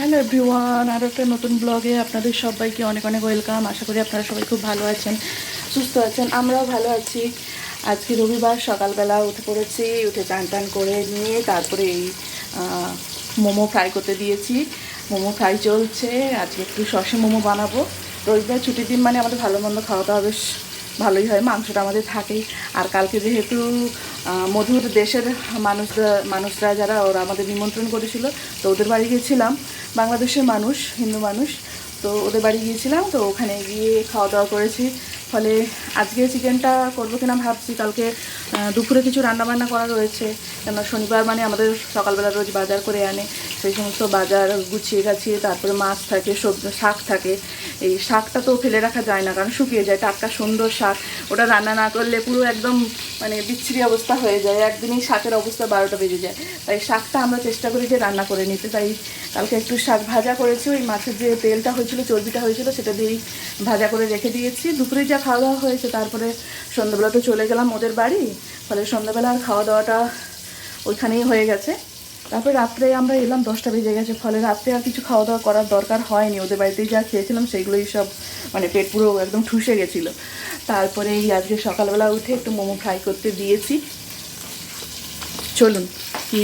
Hello everyone আরও একটা নতুন ব্লগে আপনাদের সবাইকে অনেক অনেক ওয়েলকাম আশা করি আপনারা সবাই খুব ভালো আছেন, সুস্থ আছেন, আমরাও ভালো আছি। আজকে রবিবার, সকালবেলা উঠে পড়েছি, উঠে চান টান করে নিয়ে তারপরে এই মোমো ফ্রাই করতে দিয়েছি। মোমো ফ্রাই চলছে, আজকে একটু সসে মোমো বানাবো। রবিবার ছুটির দিন মানে আমাদের ভালো মন্দ খাওয়া দাওয়া বেশ ভালোই হয়, মাংসটা আমাদের থাকেই। আর কালকে যেহেতু মধুর দেশের মানুষরা মানুষরা যারা, ওরা আমাদের নিমন্ত্রণ করেছিল, তো ওদের বাড়ি গিয়েছিলাম বাংলাদেশের মানুষ, হিন্দু মানুষ, তো ওদের বাড়ি গিয়েছিলাম, তো ওখানে গিয়ে খাওয়া দাওয়া করেছি। ফলে আজকে চিকেনটা করব কিনা ভাবছি, কালকে দুপুরে কিছু রান্নাবান্না করা রয়েছে। কেন শনিবার মানে আমাদের সকালবেলা রোজ বাজার করে আনে। সেই সমস্ত বাজার গুছিয়ে গাছিয়ে, তারপরে মাছ থাকে, সবজি শাক থাকে। এই শাকটা তো ফেলে রাখা যায় না, কারণ শুকিয়ে যায়। টাটকা সুন্দর শাক, ওটা রান্না না করলে পুরো একদম মানে বিচ্ছিরি অবস্থা হয়ে যায়। একদিনই শাকের অবস্থা বারোটা বেজে যায়। তাই শাকটা আমরা চেষ্টা করি যে রান্না করে নিতে। তাই কালকে একটু শাক ভাজা করেছি। ওই মাছের যে তেলটা হয়েছিল, চর্বিটা হয়েছিল, সেটা দিয়েই ভাজা করে রেখে দিয়েছি। দুপুরে যা খাওয়া দাওয়া হয়েছে, তারপরে সন্ধ্যাবেলা তো চলে গেলাম ওদের বাড়ি। ফলে সন্ধ্যাবেলা আর খাওয়া দাওয়াটা ওইখানেই হয়ে গেছে। তারপরে রাত্রে আমরা এলাম, দশটা বেজে গেছে, ফলে রাত্রে আর কিছু খাওয়া দাওয়া করার দরকার হয়নি। ওদের বাড়িতেই যা খেয়েছিলাম সেগুলোই সব মানে পেট পুরো একদম ঠুসে গেছিল। তারপরে এই আজকে সকালবেলা উঠে একটু মোমো ফ্রাই করতে দিয়েছি। চলুন, কি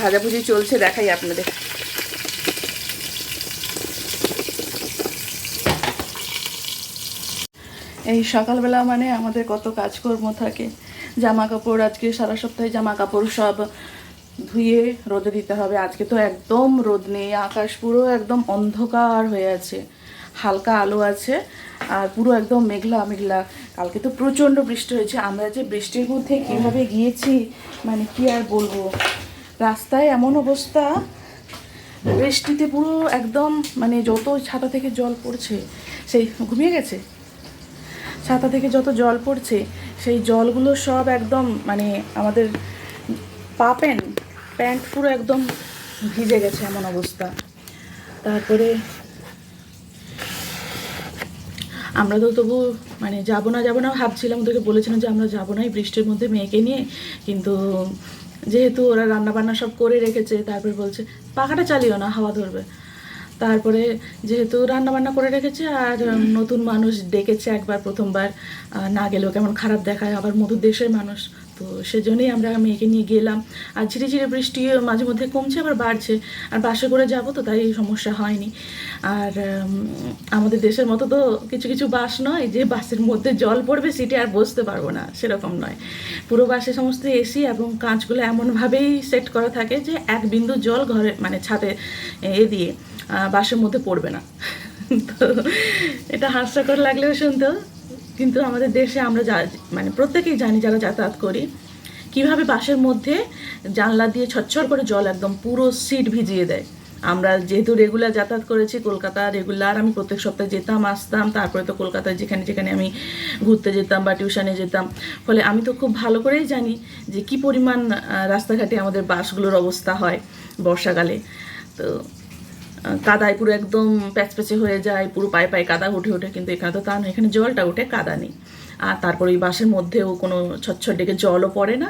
ভাজাভুজি চলছে, দেখাই আপনাদের। এই সকালবেলা মানে আমাদের কত কাজকর্ম থাকে। জামা কাপড় আজকে সারা সপ্তাহে জামা কাপড় সব ধুয়ে রোদে দিতে হবে। আজকে তো একদম রোদ নেই, আকাশ পুরো একদম অন্ধকার হয়ে আছে। হালকা আলো আছে, আর পুরো একদম মেঘলা মেঘলা। কালকে তো প্রচণ্ড বৃষ্টি হয়েছে। আমরা যে বৃষ্টির মধ্যে কীভাবে গিয়েছি মানে কি আর বলব? রাস্তায় এমন অবস্থা, বৃষ্টিতে পুরো একদম মানে যত ছাতা থেকে জল পড়ছে, সেই ঘুমিয়ে গেছে? ছাতা থেকে যত জল পড়ছে, সেই জলগুলো সব একদম মানে আমাদের পা প্যান্ট পুরো একদম ভিজে গেছে এমন অবস্থা। তারপরে আমরা তো তবু মানে যাব না যাব না ভাবছিলাম ওদেরকে বলেছিলাম যে আমরা যাব না এই বৃষ্টির মধ্যে মেয়েকে নিয়ে, কিন্তু যেহেতু ওরা রান্না বান্না সব করে রেখেছে, তারপরে বলছে, পাখাটা চালিও না, হাওয়া ধরবে। তারপরে যেহেতু রান্না বান্না করে রেখেছে, আর নতুন মানুষ ডেকেছে একবার প্রথমবার না গেলেও কেমন খারাপ দেখায়, আবার মধুর দেশের মানুষ। তো সেজন্যই আমরা মেয়েকে নিয়ে গেলাম। আর ঝিরে ঝিরে বৃষ্টি মাঝে মধ্যে কমছে, আবার বাড়ছে। আর বাসে করে যাব তো তাই সমস্যা হয়নি। আর আমাদের দেশের মতো তো কিছু কিছু বাস নয় যে বাসের মধ্যে জল পড়বে সিটে আর বসতে পারব না, সেরকম নয়। পুরো বাসে সমস্ত এসি এবং কাঁচগুলো এমনভাবেই সেট করা থাকে যে এক বিন্দু জল ঘরে মানে ছাদে, এ দিয়ে বাসের মধ্যে পড়বে না। তো এটা হাস্যকর লাগলেও শুনতো। কিন্তু আমাদের দেশে আমরা যা মানে প্রত্যেকেই জানি যারা যাতায়াত করি, কীভাবে বাসের মধ্যে জানলা দিয়ে ছচ্ছর করে জল একদম পুরো সিট ভিজিয়ে দেয়। আমরা যেহেতু রেগুলার যাতায়াত করেছি, কলকাতা রেগুলার আমি প্রত্যেক সপ্তাহে যেতাম, আসতাম, তারপরে তো কলকাতায় যেখানে যেখানে আমি ঘুরতে যেতাম বা টিউশনে যেতাম। ফলে আমি তো খুব ভালো করেই জানি যে কি পরিমাণ রাস্তাঘাটে আমাদের বাসগুলোর অবস্থা হয় বর্ষাকালে। তো কাদায় পুরো একদম প্যাচপ্যাচে হয়ে যায়, পুরো পায়ে পায়ে কাদা উঠে ওঠে কিন্তু এখানে তো তা এখানে জলটা ওঠে কাদা নেই। আর তারপর ওই বাসের মধ্যেও কোনো ছচ্ছর ডেকে জলও পড়ে না,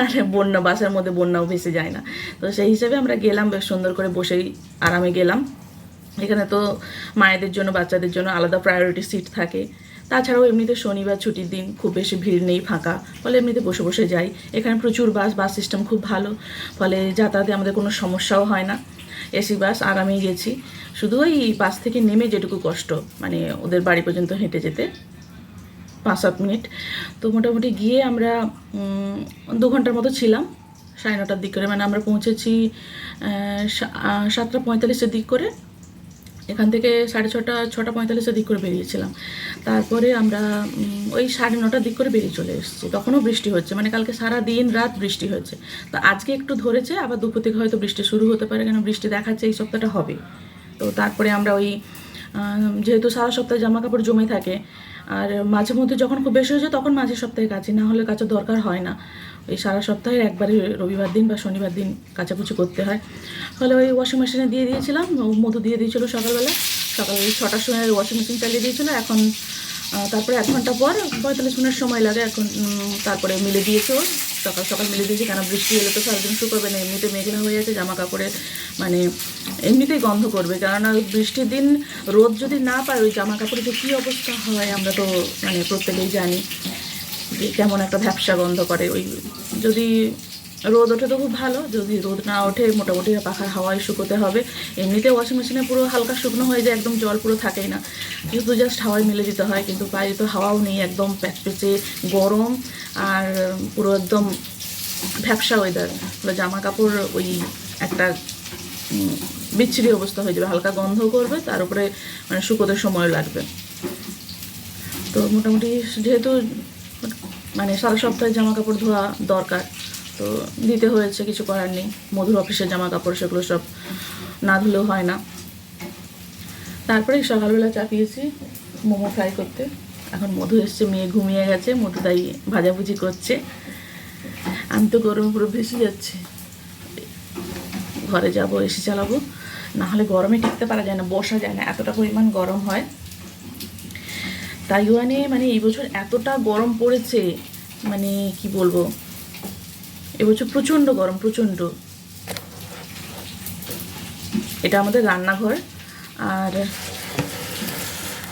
আর বন্যা বাসের মধ্যে বন্যাও ভেসে যায় না। তো সেই হিসেবে আমরা গেলাম, বেশ সুন্দর করে বসেই আরামে গেলাম। এখানে তো মায়েদের জন্য, বাচ্চাদের জন্য আলাদা প্রায়োরিটি সিট থাকে। তাছাড়াও এমনিতে শনিবার ছুটির দিন খুব বেশি ভিড় নেই ফাঁকা, ফলে এমনিতে বসে বসে যাই। এখানে প্রচুর বাস বাস সিস্টেম খুব ভালো, ফলে যাতায়াতে আমাদের কোনো সমস্যাও হয় না। এসি বাস আরামেই গেছি। শুধু ওই বাস থেকে নেমে যেটুকু কষ্ট মানে ওদের বাড়ি পর্যন্ত হেঁটে যেতে পাঁচ সাত মিনিট। তো মোটামুটি গিয়ে আমরা দু ঘণ্টার মতো ছিলাম, সাড়ে নটার দিক করে। মানে আমরা পৌঁছেছি সাতটা পঁয়তাল্লিশের দিক করে। এখান থেকে সাড়ে ছটা ছটা পঁয়তাল্লিশের দিক করে বেরিয়েছিলাম তারপরে আমরা ওই সাড়ে নটার দিক করে বেরিয়ে চলে এসেছি। তখনও বৃষ্টি হচ্ছে মানে কালকে সারা দিন রাত বৃষ্টি হচ্ছে তো আজকে একটু ধরেছে, আবার দুপুর থেকে হয়তো বৃষ্টি শুরু হতে পারে, কেন বৃষ্টি দেখাচ্ছে এই সপ্তাহটা হবে। তো তারপরে আমরা ওই যেহেতু সারা সপ্তাহে জামা কাপড় জমে থাকে, আর মাঝে মধ্যে যখন খুব বেশি হয়ে যায় তখন মাঝে সপ্তাহে কাচি, না হলে কাচার দরকার হয় না। এই সারা সপ্তাহে একবারে রবিবার দিন বা শনিবার দিন কাচাকুচি করতে হয়। ফলে ওই ওয়াশিং মেশিনে দিয়ে দিয়েছিলাম মধু দিয়ে দিয়েছিলো সকালবেলা। সকাল ওই ছটার সময় ওয়াশিং মেশিন চালিয়ে দিয়েছিলো, এখন তারপরে এক ঘণ্টা পর পঁয়তাল্লিশ মিনিট সময় লাগে এখন তারপরে মিলে দিয়েছে ও সকাল সকাল মিলে দিয়েছে কেন? বৃষ্টি এলে তো সারাদিন শুকোবে না, এমনিতে মেঘলা হয়ে আছে জামা কাপড়ের মানে এমনিতেই গন্ধ করবে। কেননা ওই বৃষ্টির দিন রোদ যদি না পায়, ওই জামা কাপড়ে যে কী অবস্থা হয় আমরা তো মানে প্রত্যেকেই জানি। কেমন একটা ভ্যাপসা গন্ধ করে। ওই যদি রোদ ওঠে তো খুব ভালো, যদি রোদ না ওঠে মোটামুটি পাখার হাওয়ায় শুকোতে হবে। এমনিতে ওয়াশিং মেশিনে পুরো হালকা শুকনো হয়ে যায়, একদম জল পুরো থাকেই না। শুধু জাস্ট হাওয়ায় মেলে দিতে হয়, কিন্তু বাইরে তো হাওয়াও নেই, একদম প্যাচপেচে গরম আর পুরো একদম ভ্যাপসা ওয়েদার জামা কাপড় ওই একটা বিচ্ছিরি অবস্থা হয়ে যাবে। হালকা গন্ধ করবে, তার উপরে মানে শুকোতে সময় লাগবে। তো মোটামুটি যেহেতু মানে সারা সপ্তাহে জামা কাপড় ধোয়া দরকার। তো দিতে হয়েছে, কিছু করার নেই। মধুর অফিসের জামা কাপড় সেগুলো সব না ধুলেও হয় না। তারপরে সকালবেলা চাপিয়েছি মোমো ফ্রাই করতে। এখন মধু এসছে, মেয়ে ঘুমিয়ে গেছে, মধু তাই ভাজাভুজি করছে। আমি তো গরমে পুরো ভেসে যাচ্ছি। ঘরে যাব, এসি চালাবো। না হলে গরমে টিকতে পারা যায় না, বসা যায় না। এতটা পরিমাণ গরম হয়। তাইওয়ানে মানে এই বছর এতটা গরম পড়েছে মানে কি বলব? এবছর প্রচণ্ড গরম, প্রচণ্ড। এটা আমাদের রান্নাঘর। আর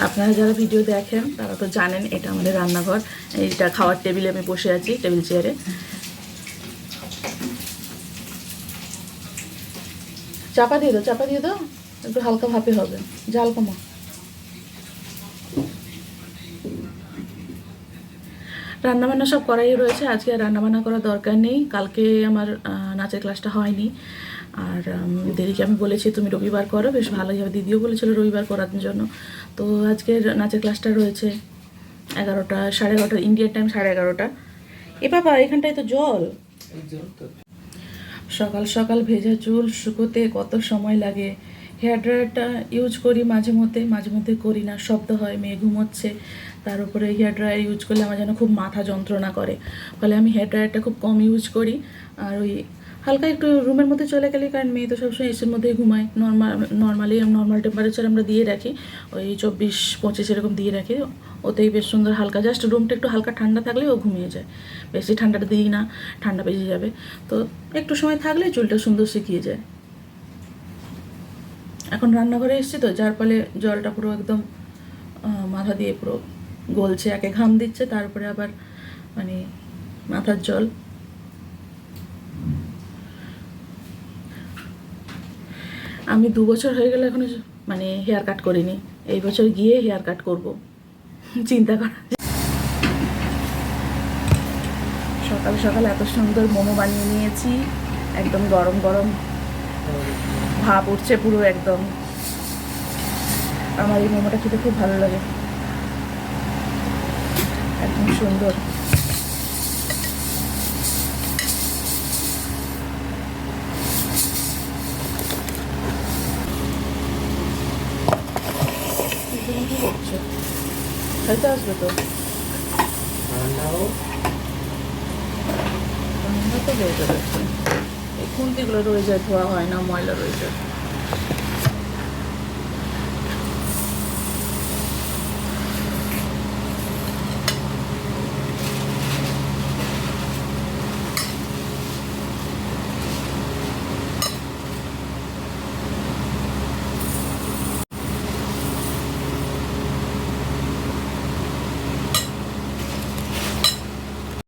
আপনারা যারা ভিডিও দেখেন, তারা তো জানেন এটা আমাদের রান্নাঘর। এটা খাওয়ার টেবিলে আমি বসে আছি, টেবিল চেয়ারে। চাপা দিয়ে দাও, চাপা দিয়ে দাও। একটু হালকা ভাপে হবে। জাল কমা। রান্নাবান্না সব করাই রয়েছে। আজকে রান্নাবান্না করার দরকার নেই। কালকে আমার নাচের ক্লাসটা হয়নি। আর দিদিকে আমি বলেছি, তুমি রবিবার করো। বেশ ভালোই হবে। দিদিও বলেছিল রবিবার করার জন্য। তো আজকে নাচের ক্লাসটা রয়েছে এগারোটা, সাড়ে এগারোটা ইন্ডিয়ান টাইম সাড়ে এগারোটা। এ বাবা, এখানটায় তো জল। সকাল সকাল ভেজা চুল শুকোতে কত সময় লাগে। হেয়ার ড্রায়ারটা ইউজ করি মাঝে মধ্যে মাঝে মধ্যে করি না। শব্দ হয়, মেয়ে ঘুমোচ্ছে। তার উপরে হেয়ার ড্রায়ার ইউজ করলে আমার যেন খুব মাথা যন্ত্রণা করে। ফলে আমি হেয়ার ড্রায়ারটা খুব কম ইউজ করি। আর ওই হালকা একটু রুমের মধ্যে চলে গেলে, কারণ মেয়ে তো সবসময় এসির মধ্যেই ঘুমায়। নর্মাল নর্মালি নর্মাল টেম্পারেচার আমরা দিয়ে রাখি। ওই চব্বিশ, পঁচিশ এরকম দিয়ে রাখি। ওতেই বেশ সুন্দর হালকা। জাস্ট রুমটা একটু হালকা ঠান্ডা থাকলে ও ঘুমিয়ে যায়। বেশি ঠান্ডাটা দিই না, ঠান্ডা বেজে যাবে। তো একটু সময় থাকলে চুলটা সুন্দর শুকিয়ে যায়। এখন রান্নাঘরে এসেছি তো, যার ফলে জলটা পুরো একদম মাথা দিয়ে পুরো গলছে, একে ঘাম দিচ্ছে, তারপরে আবার মানে মাথার জল। আমি দু বছর হয়ে গেলে এখনও মানে হেয়ার কাট করিনি। এই বছর গিয়ে হেয়ার কাট করব। চিন্তা করা। সকাল সকাল এত সুন্দর মোমো বানিয়ে নিয়েছি। একদম গরম গরম। ভাপ উঠছে পুরো একদম। আমার এই মোমোটা খেতে খুব ভালো লাগে। একদম সুন্দর। খেলতে আসবে তো? রান্না তো হয়ে যাবে। এই খুন্তিগুলো রয়ে যায় ধোয়া হয় না ময়লা রয়ে যায়।